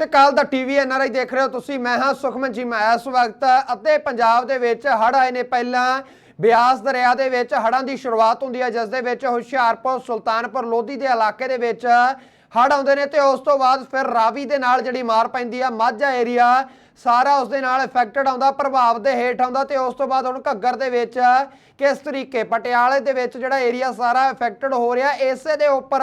ਸਤਿ ਸ਼੍ਰੀ ਅਕਾਲ ਦਾ TV NRI ਦੇਖ ਰਹੇ ਹੋ ਤੁਸੀਂ। ਮੈਂ ਹਾਂ ਸੁਖਮਨ ਜੀ, ਮੈਂ ਇਸ ਵਕਤ ਅਤੇ ਪੰਜਾਬ ਦੇ ਵਿੱਚ ਹੜ੍ਹ ਆਏ ਨੇ ਪਹਿਲਾਂ। ਬਿਆਸ ਦਰਿਆ ਦੇ ਵਿੱਚ ਹੜ੍ਹਾਂ ਦੀ ਸ਼ੁਰੂਆਤ ਹੁੰਦੀ ਹੈ, ਜਿਸ ਦੇ ਵਿੱਚ ਹੁਸ਼ਿਆਰਪੁਰ, ਸੁਲਤਾਨਪੁਰ, ਲੋਧੀ ਦੇ ਇਲਾਕੇ ਦੇ ਵਿੱਚ ਹੜ੍ਹ ਆਉਂਦੇ ਨੇ ਤੇ ਉਸ ਤੋਂ ਬਾਅਦ ਫਿਰ ਰਾਵੀ ਦੇ ਨਾਲ ਜਿਹੜੀ ਮਾਰ ਪੈਂਦੀ ਆ, ਮਾਝਾ ਏਰੀਆ, ਸਾਰਾ ਉਸ ਦੇ ਨਾਲ ਇਫੈਕਟਡ ਆਉਂਦਾ, ਪ੍ਰਭਾਵ ਦੇ ਹੇਠ ਆਉਂਦਾ ਤੇ ਉਸ ਤੋਂ ਬਾਅਦ ਹੁਣ ਘੱਗਰ ਦੇ ਵਿੱਚ ਕਿਸ ਤਰੀਕੇ, ਪਟਿਆਲੇ ਦੇ ਵਿੱਚ ਜਿਹੜਾ ਏਰੀਆ ਸਾਰਾ ਇਫੈਕਟਡ ਹੋ ਰਿਹਾ, ਇਸੇ ਦੇ ਉੱਪਰ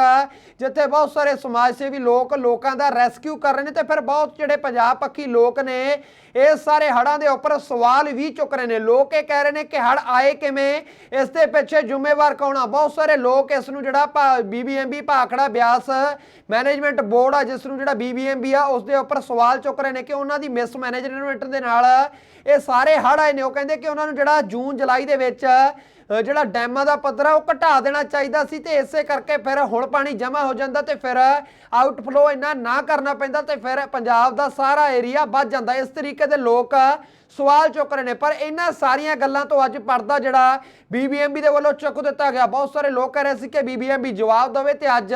ਜਿੱਥੇ ਬਹੁਤ ਸਾਰੇ ਸਮਾਜ ਸੇਵੀ ਲੋਕ, ਲੋਕਾਂ ਦਾ ਰੈਸਕਿਊ ਕਰ ਰਹੇ ਨੇ ਤੇ ਫਿਰ ਬਹੁਤ ਜਿਹੜੇ ਪੰਜਾਬ ਪੱਖੀ ਲੋਕ ਨੇ, ਇਹ ਸਾਰੇ ਹੜ੍ਹਾਂ ਦੇ ਉੱਪਰ ਸਵਾਲ ਵੀ ਚੁੱਕ ਰਹੇ ਨੇ। ਲੋਕ ਇਹ ਕਹਿ ਰਹੇ ਨੇ ਕਿ ਹੜ੍ਹ ਆਏ ਕਿਵੇਂ, ਇਸ ਦੇ ਪਿੱਛੇ ਜ਼ਿੰਮੇਵਾਰ ਕੌਣ ਆ? ਬਹੁਤ ਸਾਰੇ ਲੋਕ ਇਸ ਨੂੰ ਜਿਹੜਾ BBMB Bhakra Beas management board ਆ, ਜਿਸ ਨੂੰ ਜਿਹੜਾ ਬੀਬੀਐਮਬੀ ਆ ਉਸ ਦੇ ਉੱਪਰ ਸਵਾਲ ਚੁੱਕ ਰਹੇ ਨੇ ਕਿ ਉਹਨਾਂ ਦੀ ਮਿਸ ਮੈਨੇਜਮੈਂਟ ਦੇ ਨਾਲ ਇਹ ਸਾਰੇ ਹੜ੍ਹ ਆਏ ਨੇ। ਉਹ ਕਹਿੰਦੇ ਕਿ ਉਹਨਾਂ ਨੂੰ ਜਿਹੜਾ ਜੂਨ ਜੁਲਾਈ ਦੇ ਵਿੱਚ ਜਿਹੜਾ ਡੈਮਾਂ ਦਾ ਪੱਧਰ ਆ ਉਹ ਘਟਾ ਦੇਣਾ ਚਾਹੀਦਾ ਸੀ ਤੇ ਇਸੇ ਕਰਕੇ ਫਿਰ ਹੁਣ ਪਾਣੀ ਜਮ੍ਹਾਂ ਹੋ ਜਾਂਦਾ ਤੇ ਫਿਰ ਆਊਟਫਲੋ ਇੰਨਾ ਨਾ ਕਰਨਾ ਪੈਂਦਾ ਤੇ ਫਿਰ ਪੰਜਾਬ ਦਾ ਸਾਰਾ ਏਰੀਆ ਵੱਜ ਜਾਂਦਾ। ਇਸ ਤਰੀਕੇ ਦੇ ਲੋਕ ਸਵਾਲ ਚੁੱਕ ਰਹੇ ਨੇ, ਪਰ ਇਹਨਾਂ ਸਾਰੀਆਂ ਗੱਲਾਂ ਤੋਂ ਅੱਜ ਪਰਦਾ ਜਿਹੜਾ ਬੀਬੀਐਮਬੀ ਦੇ ਵੱਲੋਂ ਚੁੱਕ ਦਿੱਤਾ ਗਿਆ। ਬਹੁਤ ਸਾਰੇ ਲੋਕ ਕਹਿ ਰਹੇ ਸੀ ਕਿ ਬੀਬੀਐਮਬੀ ਜਵਾਬ ਦੇਵੇ ਤੇ ਅੱਜ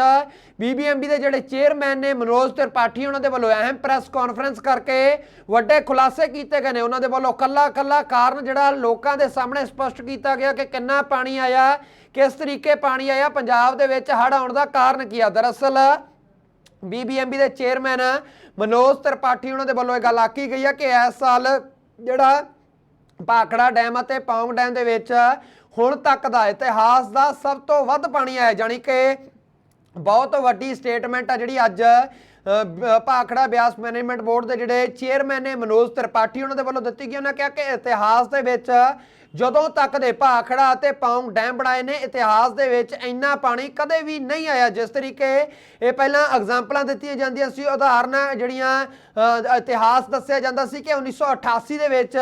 ਬੀਬੀਐਮਬੀ ਦੇ ਜਿਹੜੇ ਚੇਅਰਮੈਨ ਨੇ ਮਨੋਜ ਤ੍ਰਿਪਾਠੀ, ਉਹਨਾਂ ਦੇ ਵੱਲੋਂ ਅਹਿਮ ਪ੍ਰੈਸ ਕਾਨਫਰੰਸ ਕਰਕੇ ਵੱਡੇ ਖੁਲਾਸੇ ਕੀਤੇ ਗਏ ਨੇ। ਉਹਨਾਂ ਦੇ ਵੱਲੋਂ ਕੱਲਾ ਕੱਲਾ ਕਾਰਨ ਜਿਹੜਾ ਲੋਕਾਂ ਦੇ ਸਾਹਮਣੇ ਸਪਸ਼ਟ ਕੀਤਾ ਗਿਆ ਕਿ ਕਿੰਨਾ ਪਾਣੀ ਆਇਆ, ਕਿਸ ਤਰੀਕੇ ਪਾਣੀ ਆਇਆ, ਪੰਜਾਬ ਦੇ ਵਿੱਚ ਹੜ੍ਹ ਆਉਣ ਦਾ ਕਾਰਨ ਕੀ ਆ? ਦਰਅਸਲ ਬੀਬੀਐਮਬੀ ਦੇ ਚੇਅਰਮੈਨ ਮਨੋਜ ਤ੍ਰਿਪਾਠੀ ਉਹਨਾਂ ਦੇ ਵੱਲੋਂ ਇਹ ਗੱਲ ਆਖੀ ਗਈ ਹੈ ਕਿ ਇਸ ਸਾਲ ਜਿਹੜਾ ਭਾਖੜਾ ਡੈਮ ਅਤੇ ਪੌਂਗ ਡੈਮ ਦੇ ਵਿੱਚ ਹੁਣ ਤੱਕ ਦਾ ਇਤਿਹਾਸ ਦਾ ਸਭ ਤੋਂ ਵੱਧ ਪਾਣੀ ਆਇਆ ਜਾਨੀ ਕਿ ਬਹੁਤ ਵੱਡੀ ਸਟੇਟਮੈਂਟ ਆ ਜਿਹੜੀ ਅੱਜ ਭਾਖੜਾ ਬਿਆਸ ਮੈਨੇਜਮੈਂਟ ਬੋਰਡ ਦੇ ਜਿਹੜੇ ਚੇਅਰਮੈਨ ਨੇ ਮਨੋਜ ਤ੍ਰਿਪਾਠੀ ਉਹਨਾਂ ਦੇ ਵੱਲੋਂ ਦਿੱਤੀ ਗਈ ਉਹਨਾਂ ਕਿਹਾ ਕਿ ਇਤਿਹਾਸ ਦੇ ਵਿੱਚ ਜਦੋਂ ਤੱਕ ਦੇ ਭਾਖੜਾ ਅਤੇ ਪਾਉਂਗ ਡੈਮ ਬਣਾਏ ਨੇ ਇਤਿਹਾਸ ਦੇ ਵਿੱਚ ਇੰਨਾ ਪਾਣੀ ਕਦੇ ਵੀ ਨਹੀਂ ਆਇਆ। ਜਿਸ ਤਰੀਕੇ ਇਹ ਪਹਿਲਾਂ ਐਗਜ਼ਾਮਪਲਾਂ ਦਿੱਤੀਆਂ ਜਾਂਦੀਆਂ ਸੀ ਉਦਾਹਰਨਾਂ ਜਿਹੜੀਆਂ ਇਤਿਹਾਸ ਦੱਸਿਆ ਜਾਂਦਾ ਸੀ ਕਿ 1988 ਦੇ ਵਿੱਚ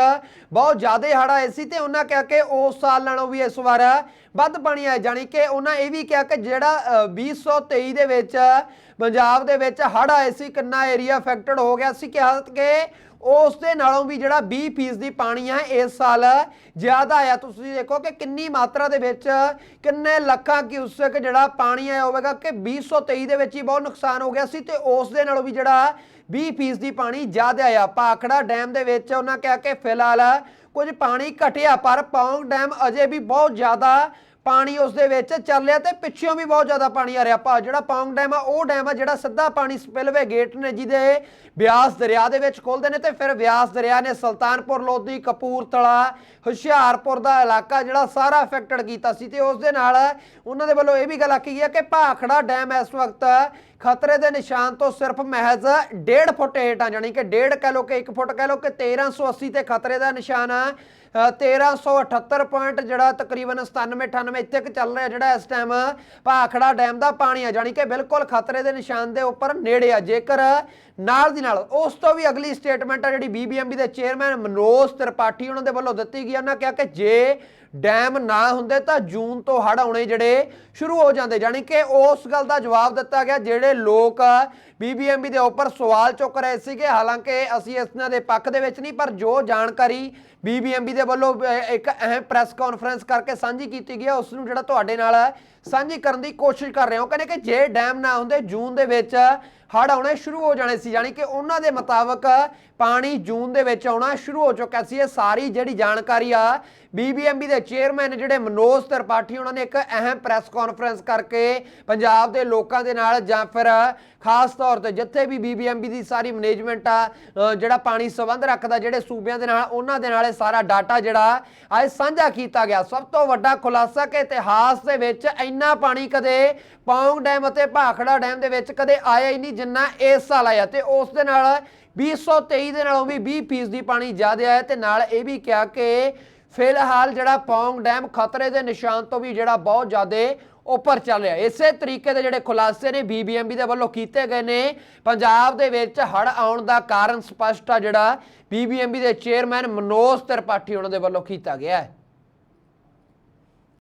ਬਹੁਤ ਜ਼ਿਆਦਾ ਹੜ੍ਹ ਆਏ ਸੀ ਤੇ ਉਹਨਾਂ ਕਿਹਾ ਕਿ ਉਸ ਸਾਲ ਨਾਲੋਂ ਵੀ ਇਸ ਵਾਰ ਵੱਧ ਪਾਣੀ ਆਇਆ। ਜਾਣੀ ਕਿ ਉਹਨਾਂ ਇਹ ਵੀ ਕਿਹਾ ਕਿ ਜਿਹੜਾ ਅ, 2023 ਦੇ ਵਿੱਚ ਪੰਜਾਬ ਦੇ ਵਿੱਚ ਹੜ੍ਹ ਆਏ ਸੀ ਕਿੰਨਾ ਏਰੀਆ ਅਫੈਕਟਡ ਹੋ ਗਿਆ ਸੀ। ਕਿਹਾ ਕਿ ਉਸ ਦੇ ਨਾਲੋਂ ਵੀ ਜਿਹੜਾ 20% ਦੀ ਪਾਣੀ ਆ, ਇਸ ਸਾਲ ਜ਼ਿਆਦਾ ਆਇਆ ਤੁਸੀਂ ਦੇਖੋ ਕਿ ਕਿੰਨੀ ਮਾਤਰਾ ਦੇ ਵਿੱਚ ਕਿੰਨੇ ਲੱਖਾਂ ਕਿਊਸਕ ਜਿਹੜਾ ਪਾਣੀ ਆਇਆ ਹੋਵੇਗਾ ਕਿ 2023 ਦੇ ਵਿੱਚ ਹੀ ਬਹੁਤ ਨੁਕਸਾਨ ਹੋ ਗਿਆ ਸੀ ਤੇ ਉਸ ਦੇ ਨਾਲੋਂ ਵੀ ਜਿਹੜਾ 20% ਦੀ ਪਾਣੀ ਜ਼ਿਆਦਾ ਆਇਆ ਪਾਖੜਾ ਡੈਮ ਦੇ ਵਿੱਚ ਉਹਨਾਂ ਕਿਹਾ ਕਿ ਫਿਲਹਾਲ ਕੁਝ ਪਾਣੀ ਘਟਿਆ, ਪਰ ਪੌਂਗ ਡੈਮ ਅਜੇ ਵੀ ਬਹੁਤ ਜ਼ਿਆਦਾ ਪਾਣੀ ਉਸ ਦੇ ਵਿੱਚ ਚੱਲ ਰਿਹਾ ਤੇ ਪਿੱਛੋਂ ਵੀ ਬਹੁਤ ਜ਼ਿਆਦਾ ਪਾਣੀ ਆ ਰਿਹਾ। ਪਾ ਜਿਹੜਾ ਪੌਂਗ ਡੈਮ ਆ, ਉਹ ਡੈਮ ਆ ਜਿਹੜਾ ਸਿੱਧਾ ਪਾਣੀ ਸਪਿਲਵੇ ਗੇਟ ਨੇ, ਜਿਹਦੇ ਬਿਆਸ ਦਰਿਆ ਦੇ ਵਿੱਚ ਖੋਲਦੇ ਨੇ ਤੇ ਫਿਰ ਬਿਆਸ ਦਰਿਆ ਨੇ ਸੁਲਤਾਨਪੁਰ, ਲੋਧੀ, ਕਪੂਰਥਲਾ, ਹੁਸ਼ਿਆਰਪੁਰ ਦਾ ਇਲਾਕਾ ਜਿਹੜਾ ਸਾਰਾ ਅਫੈਕਟਡ ਕੀਤਾ ਸੀ ਤੇ ਉਸ ਦੇ ਨਾਲ ਉਹਨਾਂ ਦੇ ਵੱਲੋਂ ਇਹ ਵੀ ਗੱਲ ਆਖੀ ਗਈ ਹੈ ਕਿ ਭਾਖੜਾ ਡੈਮ ਇਸ ਵਕਤ ਖਤਰੇ ਦੇ ਨਿਸ਼ਾਨ ਤੋਂ ਸਿਰਫ ਮਹਿਜ਼ 1.5 ਫੁੱਟ ਹੇਠ ਆ ਜਾਣੀ ਕਿ 1.5 ਕਹਿ ਲੋ ਕਿ 1 ਫੁੱਟ ਕਹਿ ਲੋ ਕਿ 1380 ਤੇ ਖਤਰੇ ਦਾ ਨਿਸ਼ਾਨ ਆ। 1378 ਪੁਆਇੰਟ ਜਿਹੜਾ ਤਕਰੀਬਨ 97 98 ਇੱਥੇ ਕੁ ਚੱਲ ਰਿਹਾ ਜਿਹੜਾ ਇਸ ਟਾਈਮ ਭਾਖੜਾ ਡੈਮ ਦਾ ਪਾਣੀ ਆ, ਜਾਣੀ ਕਿ ਬਿਲਕੁਲ ਖਤਰੇ ਦੇ ਨਿਸ਼ਾਨ ਦੇ ਉੱਪਰ ਨੇੜੇ ਆ। ਜੇਕਰ ਨਾਲ ਦੀ ਨਾਲ ਉਸ ਤੋਂ ਵੀ ਅਗਲੀ ਸਟੇਟਮੈਂਟ ਆ, ਜਿਹੜੀ ਬੀਬੀਐਮਬੀ ਦੇ ਚੇਅਰਮੈਨ ਮਨੋਜ ਤ੍ਰਿਪਾਠੀ ਉਹਨਾਂ ਦੇ ਵੱਲੋਂ ਦਿੱਤੀ ਗਈ ਉਹਨਾਂ ਕਿਹਾ ਕਿ ਜੇ ਡੈਮ ਨਾ ਹੁੰਦੇ ਤਾਂ ਜੂਨ ਤੋਂ ਹੜ੍ਹ ਆਉਣੇ ਜਿਹੜੇ ਸ਼ੁਰੂ ਹੋ ਜਾਂਦੇ। ਜਾਣੀ ਕਿ ਉਸ ਗੱਲ ਦਾ ਜਵਾਬ ਦਿੱਤਾ ਗਿਆ, ਜਿਹੜੇ ਲੋਕ ਬੀਬੀਐਮਬੀ ਦੇ ਉੱਪਰ ਸਵਾਲ ਚੁੱਕ ਰਹੇ ਸੀਗੇ। ਹਾਲਾਂਕਿ ਅਸੀਂ ਇਸ ਦੇ ਪੱਖ ਦੇ ਵਿੱਚ ਨਹੀਂ, ਪਰ ਜੋ ਜਾਣਕਾਰੀ ਬੀਬੀਐਮਬੀ ਦੇ ਵੱਲੋਂ ਇੱਕ ਅਹਿਮ ਪ੍ਰੈਸ ਕਾਨਫਰੰਸ ਕਰਕੇ ਸਾਂਝੀ ਕੀਤੀ ਗਈ ਹੈ। ਉਸ ਨੂੰ ਜਿਹੜਾ ਤੁਹਾਡੇ ਨਾਲ ਸਾਂਝੀ ਕਰਨ ਦੀ ਕੋਸ਼ਿਸ਼ ਕਰ ਰਹੇ ਹਾਂ। ਕਹਿੰਦੇ ਕਿ ਜੇ ਡੈਮ ਨਾ ਹੁੰਦੇ, ਜੂਨ ਦੇ ਵਿੱਚ ਹੜ੍ਹ ਆਉਣੇ ਸ਼ੁਰੂ ਹੋ ਜਾਣੇ ਸੀ। ਯਾਨੀ ਕਿ ਉਹਨਾਂ ਦੇ ਮੁਤਾਬਕ ਪਾਣੀ ਜੂਨ ਦੇ ਵਿੱਚ ਆਉਣਾ ਸ਼ੁਰੂ ਹੋ ਚੁੱਕਾ ਸੀ। ਇਹ ਸਾਰੀ ਜਿਹੜੀ ਜਾਣਕਾਰੀ ਆ ਬੀਬੀਐਮਬੀ ਦੇ ਚੇਅਰਮੈਨ ਜਿਹੜੇ ਮਨੋਜ ਤ੍ਰਿਪਾਠੀ, ਉਹਨਾਂ ਨੇ ਇੱਕ ਅਹਿਮ ਪ੍ਰੈਸ ਕਾਨਫਰੰਸ ਕਰਕੇ ਪੰਜਾਬ ਦੇ ਲੋਕਾਂ ਦੇ ਨਾਲ ਜਾਂ ਫਿਰ ਖਾਸ ਤੌਰ ਤੇ ਜਿੱਥੇ ਵੀ ਬੀਬੀਐਮਬੀ ਦੀ ਸਾਰੀ ਮੈਨੇਜਮੈਂਟ ਆ ਜਿਹੜਾ ਪਾਣੀ ਸੰਬੰਧ ਰੱਖਦਾ, ਜਿਹੜੇ ਸੂਬਿਆਂ ਦੇ ਨਾਲ, ਉਹਨਾਂ ਦੇ ਨਾਲ ਇਹ ਸਾਰਾ ਡਾਟਾ ਜਿਹੜਾ ਅੱਜ ਸਾਂਝਾ ਕੀਤਾ ਗਿਆ। ਸਭ ਤੋਂ ਵੱਡਾ ਖੁਲਾਸਾ ਕਿ ਇਤਿਹਾਸ ਦੇ ਵਿੱਚ ਇੰਨਾ ਪਾਣੀ ਕਦੇ ਪੌਂਗ ਡੈਮ ਅਤੇ ਭਾਖੜਾ ਡੈਮ ਦੇ ਵਿੱਚ ਕਦੇ ਆਇਆ ਹੀ ਨਹੀਂ, ਜਿੰਨਾ ਇਸ ਸਾਲ ਆਇਆ। ਤੇ ਉਸ ਦੇ ਨਾਲ 2023 ਦੇ ਨਾਲੋਂ ਵੀ 20% ਦੀ ਪਾਣੀ ਜ਼ਿਆਦਾ ਆਇਆ ਤੇ ਨਾਲ ਇਹ ਵੀ ਕਿਹਾ ਕਿ ਫਿਲਹਾਲ ਜਿਹੜਾ ਪੌਂਗ ਡੈਮ ਖਤਰੇ ਦੇ ਨਿਸ਼ਾਨ ਤੋਂ ਵੀ ਜਿਹੜਾ ਬਹੁਤ ਜ਼ਿਆਦਾ ਉੱਪਰ ਚੱਲ ਰਿਹਾ। ਇਸੇ ਤਰੀਕੇ ਦੇ ਜਿਹੜੇ ਖੁਲਾਸੇ ਨੇ ਬੀਬੀਐਮਬੀ ਦੇ ਵੱਲੋਂ ਕੀਤੇ ਗਏ ਨੇ। ਪੰਜਾਬ ਦੇ ਵਿੱਚ ਹੜ੍ਹ ਆਉਣ ਦਾ ਕਾਰਨ ਸਪਸ਼ਟ ਆ ਜਿਹੜਾ ਬੀਬੀਐਮਬੀ ਦੇ ਚੇਅਰਮੈਨ ਮਨੋਜ ਤ੍ਰਿਪਾਠੀ ਉਹਨਾਂ ਦੇ ਵੱਲੋਂ ਕੀਤਾ ਗਿਆ ਹੈ।